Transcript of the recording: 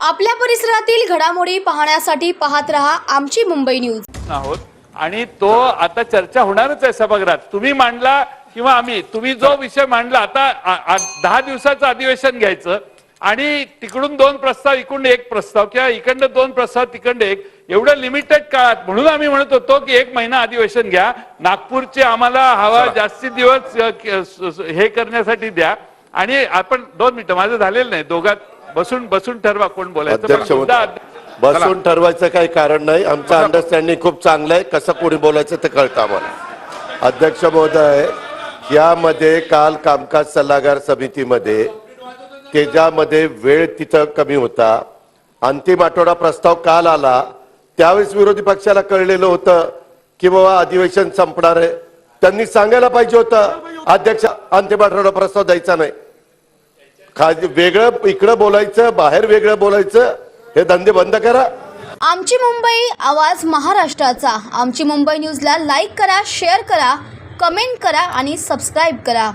आपल्या परिसरातील घडामोडी पाहण्यासाठी पाहत रहा आमची मुंबई न्यूज. आहोत. आणि तो आता चर्चा होणारच आहे सभागृहात. तुम्ही मांडला किंवा आम्ही तुम्ही जो विषय मांडला आता दहा दिवसाचं अधिवेशन घ्यायचं. आणि तिकडून दोन प्रस्ताव इकडून एक प्रस्ताव किंवा इकडनं दोन प्रस्ताव तिकडनं एक. एवढं लिमिटेड काळात म्हणून आम्ही म्हणत होतो की एक महिना अधिवेशन घ्या. नागपूरचे आम्हाला हवा जास्ती दिवस हे करण्यासाठी द्या. आणि आपण दोन मिनिटं माझं झालेलं नाही. दोघात बसून बसून ठरवा कोण बोलायचं. बसून ठरवायचं काही कारण नाही. आमचं अंडरस्टँडिंग खूप चांगलं आहे. कसं कोणी बोलायचं ते कळतं आम्हाला. अध्यक्ष महोदय यामध्ये काल कामकाज सल्लागार समितीमध्ये त्याच्यामध्ये वेळ तिथं कमी होता. अंतिम आठवडा प्रस्ताव काल आला. त्यावेळेस विरोधी पक्षाला कळलेलं होतं की बाबा अधिवेशन संपणार आहे. त्यांनी सांगायला पाहिजे होतं अध्यक्ष अंतिम आठवडा प्रस्ताव द्यायचा नाही. खाज वेगळं इकडं बोलायचं बाहेर वेगळं बोलायचं हे धंदे बंद करा. आमची मुंबई आवाज महाराष्ट्राचा. आमची मुंबई न्यूजला लाईक करा शेअर करा कमेंट करा आणि सबस्क्राईब करा.